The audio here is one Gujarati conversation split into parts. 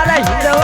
મારા હિંદવા પીર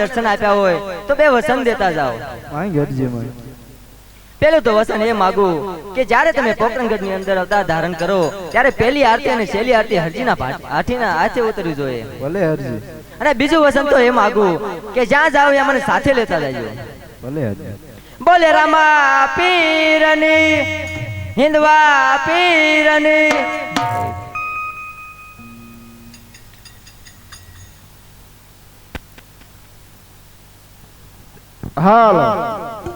દર્શન આપ્યા હોય તો બે વસન દેતા જાઓ. પેલું તો વસન એ માગુ કે જ્યારે તમે પોકરણગઢની અંદર અવતાર ધારણ કરો ત્યારે પહેલી આરતી અને છેલ્લી આરતી હરજીના હાથીના હાથે ઉતરવી જોઈએ. ભલે હરજી. અને બીજું વસન તો એ માગું કે જ્યાં જાવ એ મને સાથે લેતા જાય ભલે હરજી. બોલે રામા પીરની હિંદવા પીરની હાલો.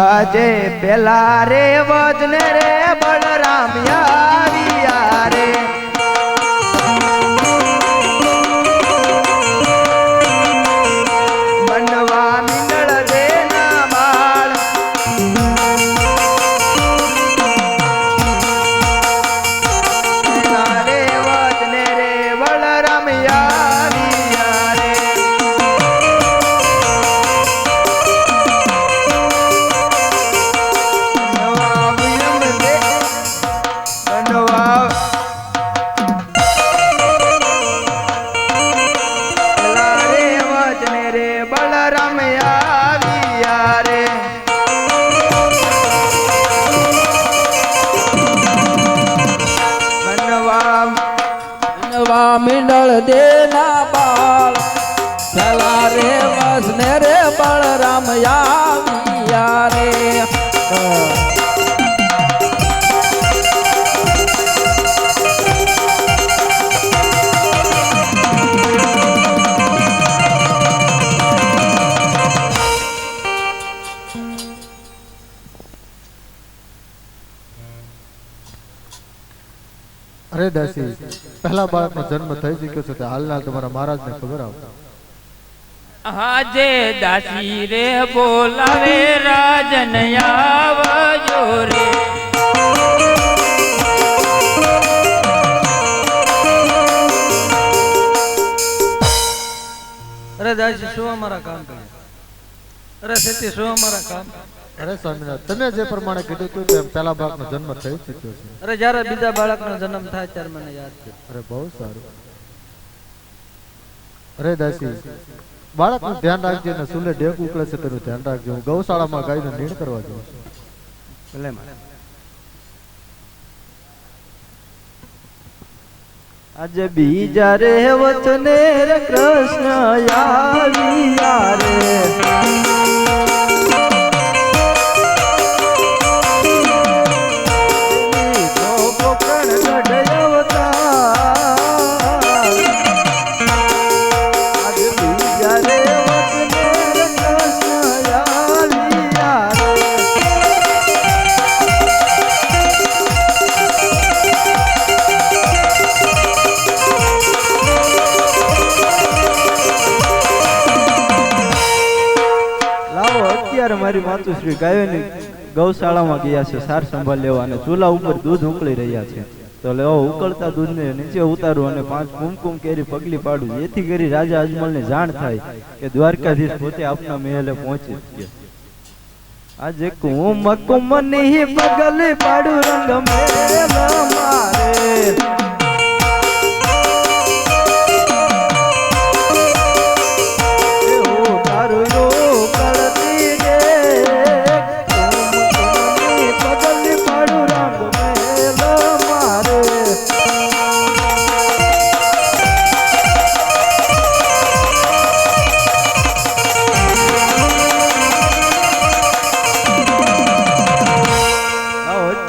આજે પેલા રે વજને રે બળરામ આવ્યા રે બળરામ આવ્યા રે અરે દાસી, પહેલા બાળકનો જન્મ થઈ ચુક્યો છે હાલના તમારા મહારાજને ખબર આવતા હાજે દાસી રે બોલાવે રાજન આવજો રે. અરે દાસી શું અમારા કામ કરે અરે સેતી શું અમારા કામ અરે સ્વામિનાથ તમે જે પ્રમાણે કીધું હતું તેમ પહેલા બાળકનો જન્મ થઈ ચૂક્યો છે. અરે જ્યારે બીજા બાળકનો જન્મ થાય ત્યારે મને યાદ છે. અરે બહુ સારું. અરે દાસી બાળકનું ધ્યાન રાખજે ને સુલે ડેક ઉકળે છે તેનું ધ્યાન રાખજો. હું ગૌશાળામાં ગાયને નીણ કરવા જાઉં છું. આજે બીજા રે વચને કૃષ્ણ આવ્યા રે મારી માતુશ્રી ગાયોની ગૌશાળામાં ગયા છે, સાર સંભાળ લેવા અને ચૂલા ઉપર દૂધ ઉકળી રહ્યા છે. તો લેવો ઉકળતા દૂધને નીચે ઉતારું અને પાંચ કુમકુમ કેરી પગલી પાડું. જેથી કરી રાજા અજમલને જાણ થાય કે દ્વારકાધીશ પોતે આપના મહેલે પહોંચી છે. આજે કુમ કુમની પગલી પાડું રંગ મેળે મારે.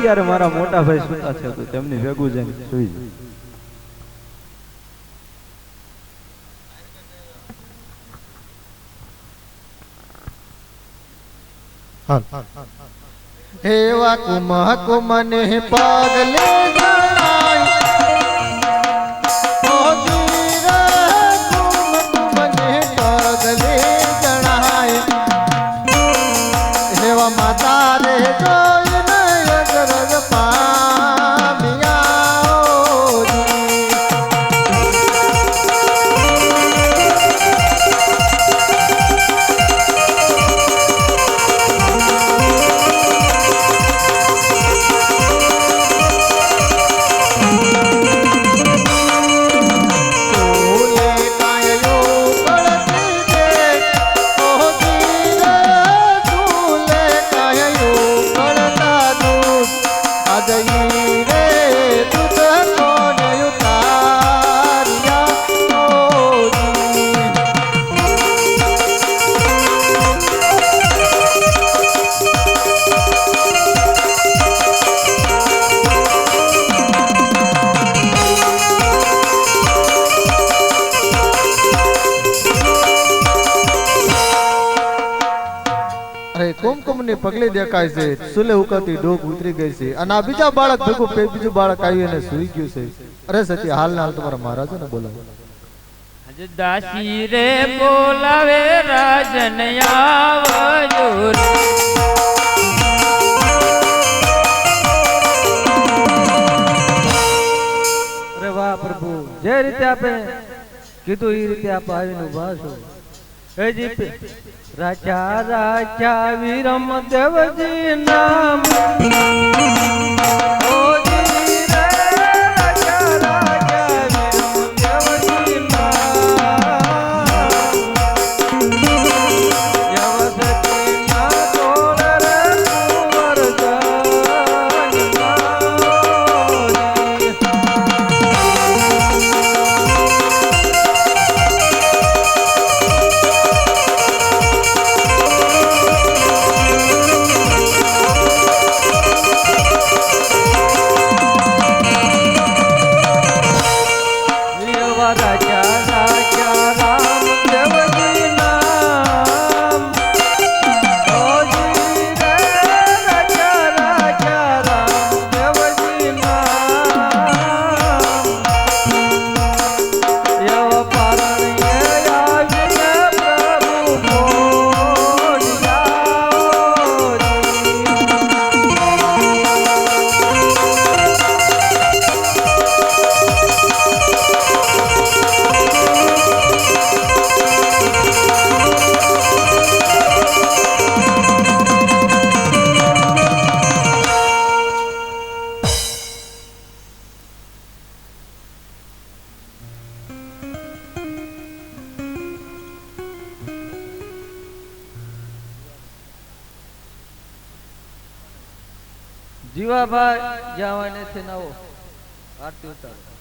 આવો અત્યારે મારા મોટા ભાઈ સુતા છે તો તેમની ભેગું જઈને સુઈ જાય એવા કુમ કુમ ને પગલે ની પગલી દેખાય છે સુલે ઉકળતી ડોક ઉતરી ગઈ છે. અને આ બીજા બાળક ભેગું બીજું બાળક આવી અને સુઈ ગયું છે. અરે સચી હાલ ના હાલ તમારા મહારાજ ને બોલાવો દાસી રે બોલાવે રાજન આવજો રે. વાહ પ્રભુ જે રીતે આપે કીધું એ રીતે આપ આવીને ઊભા છો. રાજા રાજા વિરમ દેવજી નામ. જીવાભાઈ જવાને છે નવો. આરતી ઉતારો.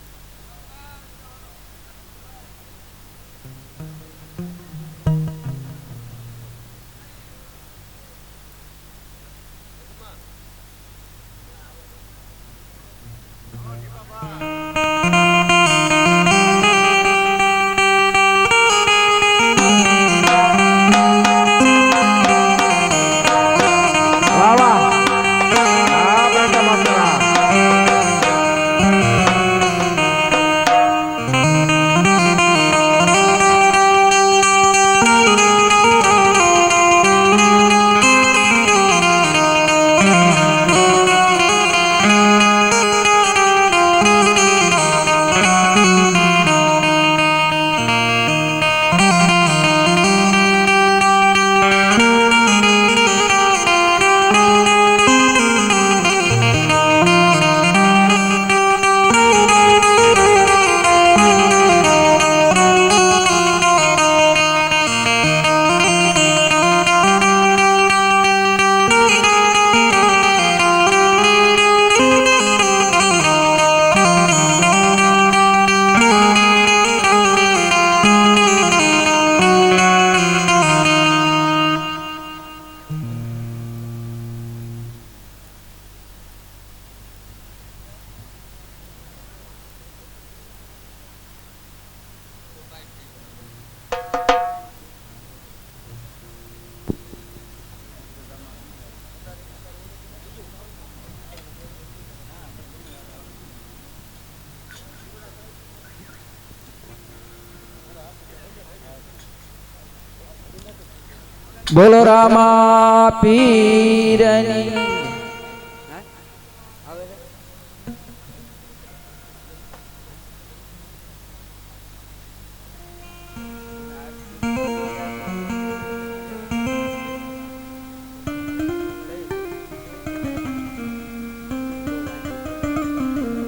બોલો રામા પીરની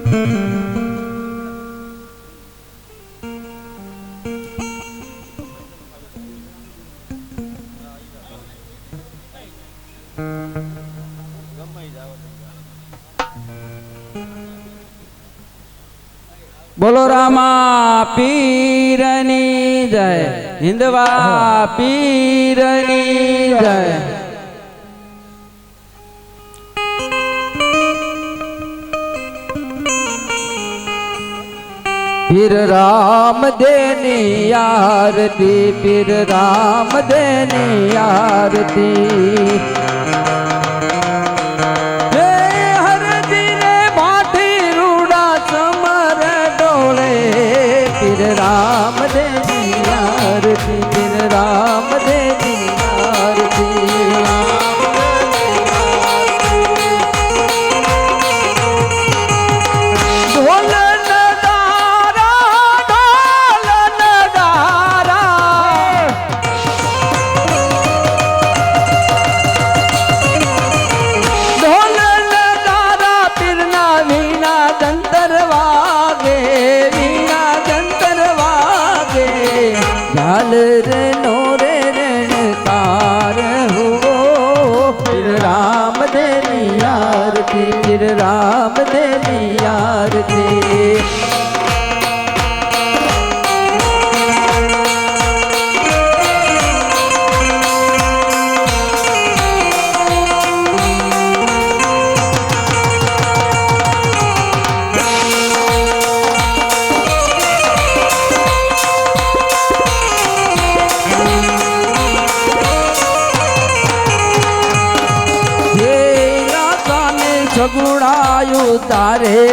બોલો પીરની જય. હિન્દવા પીરની જય. પીર રામ દેની આરતી પીર રામ દેની આરતી.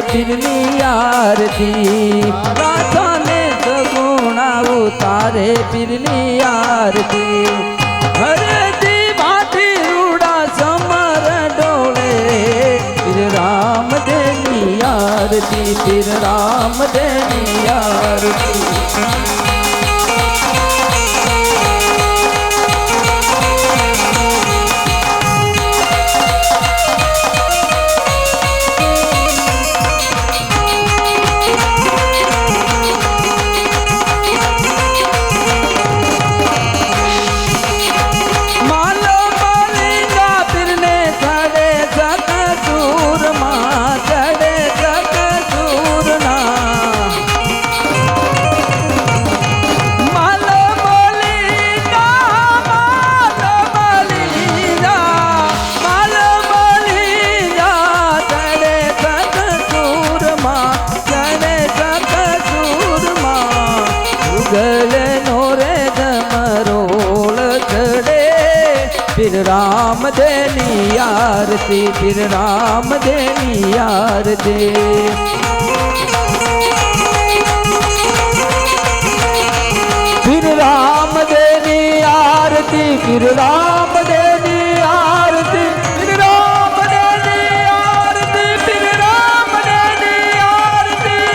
પીરની આરતી, રાધાને સગુણાવું તારે પીરની આરતી. હરદી માથી રૂડા સમર ડોળે પીર રામ દેની આરતી પીર રામ દેની આરતી. આરતી પીર રામ દેની આરતી પીર રામ દેની આરતી પીર રામ દેની આરતી પીર રામ દેની આરતી પીર રામ દેની આરતી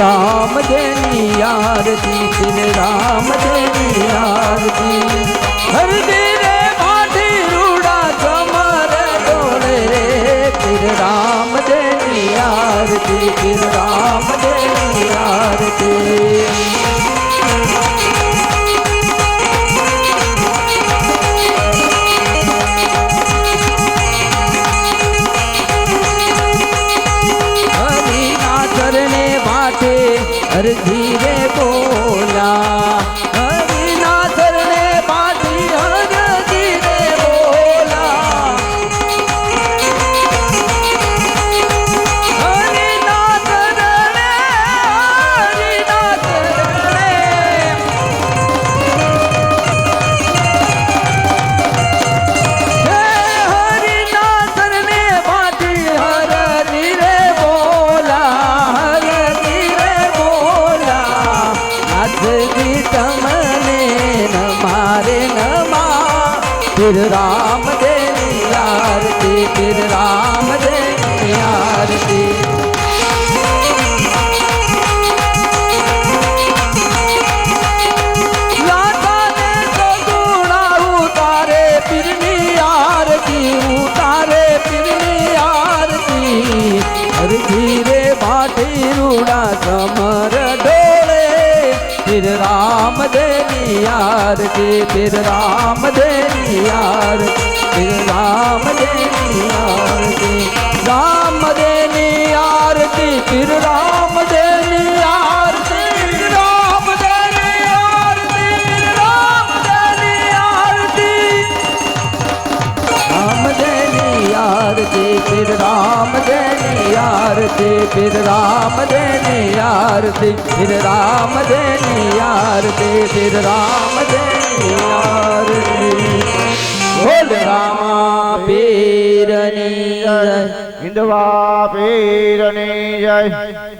રામ દેની આરતી શ્રી રામ આરતી શ્રી રામ દેની આરતી હરિના ચરણે વાટે હરજી રે બોલા பேசுதா રામ દેની આરતી શ્રી રામ દેની આરતી શ્રી રામ દેની આરતી. બોલ રામા પીરની જય. હિંદવા પીરની જય.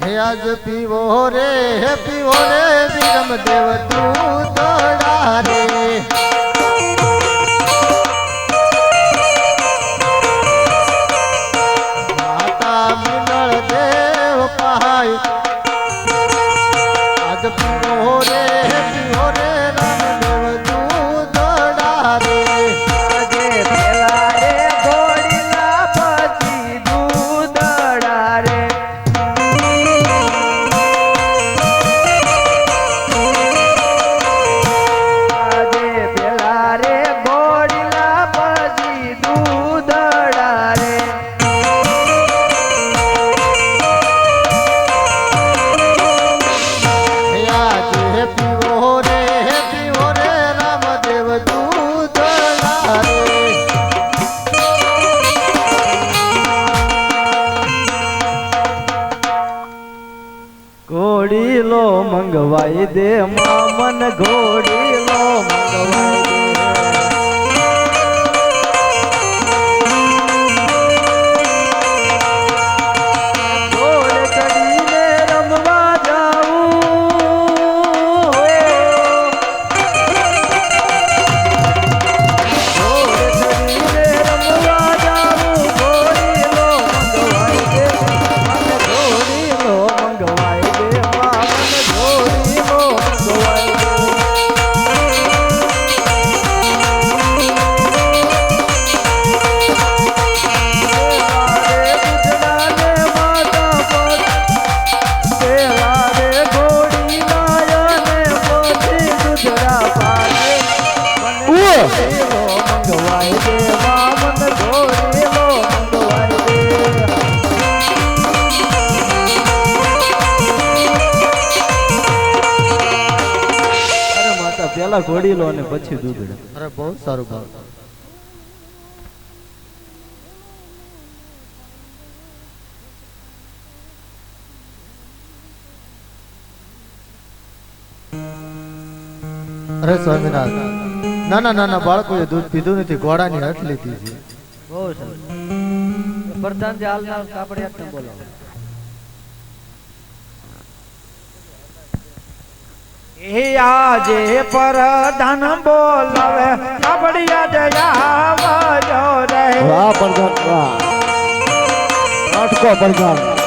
હે આજ પીવો રે હે પીવો રે વિરમ દેવ તું તો રે ઘોડીલો મંગવાઈ દે મામન ઘોડીલો મંગવાઈ મંગવાય પેલા ઘોડી લો અને પછી દૂધ અરે બહુ સારું ભાવ અરે સ્વામિનારાયણ. નાના નાના બાળકોએ દૂધ પીધું નથી ઘોડાની હટ લીધી છે. બહુ સરસ. પ્રધાનજી હાલના કાપડિયાને બોલાવો એ આજે પરધાન બોલાવે જયાવજો રે. વાહ પ્રધાન વાહ. નાટકો પ્રધાન.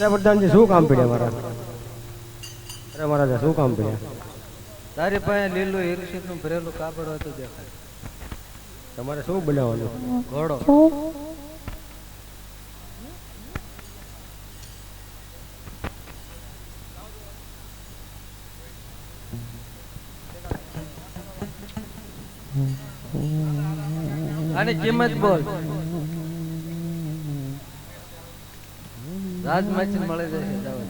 અરે પ્રધાનજી શું કામ પડ્યા મારા? અરે મહારાજા શું કામ પડ્યા? તારી પાસે લીલું હિરશીતનું ભરેલું કાપડ હતું દેખાય. તમારે શું બનાવવાનું? ઘોડો. આની કિંમત બોલ. રાજમાચી મળે છે જાવ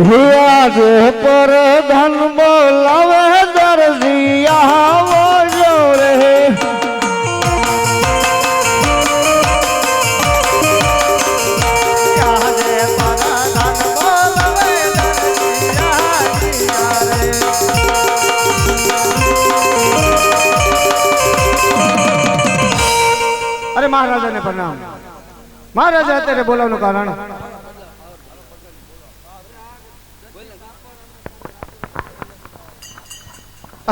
હિયાજ પ્રધાન મહારાજાને પ્રણામ. મહારાજા અત્યારે બોલાવવાનું કારણ?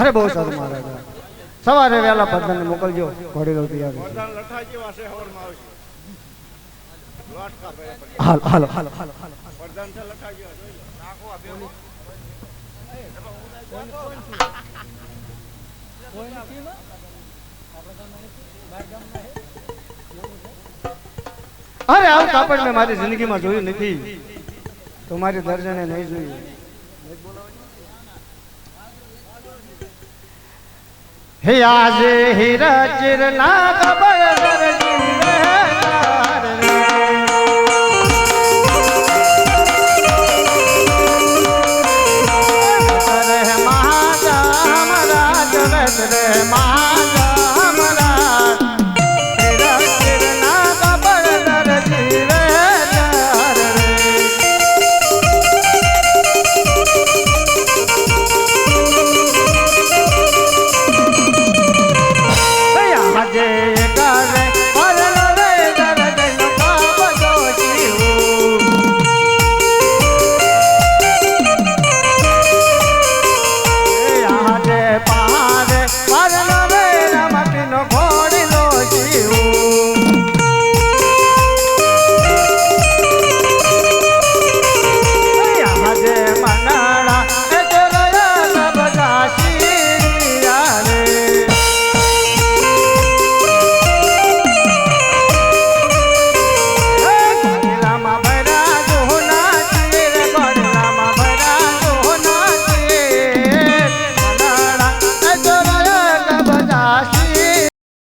અરે, બહુ સારું મહારાજા. સવારે વહેલા પ્રધાનને મોકલજો. ઘોડી લઉં તૈયાર. હાલ, હાલો હાલો હાલો હાલો. અરે આવું કાપડ મેં મારી જિંદગીમાં જોયું નથી. તો મારી દર્જને નહીં જોયું. હે આજે હીરા ચિરના કબર Mama.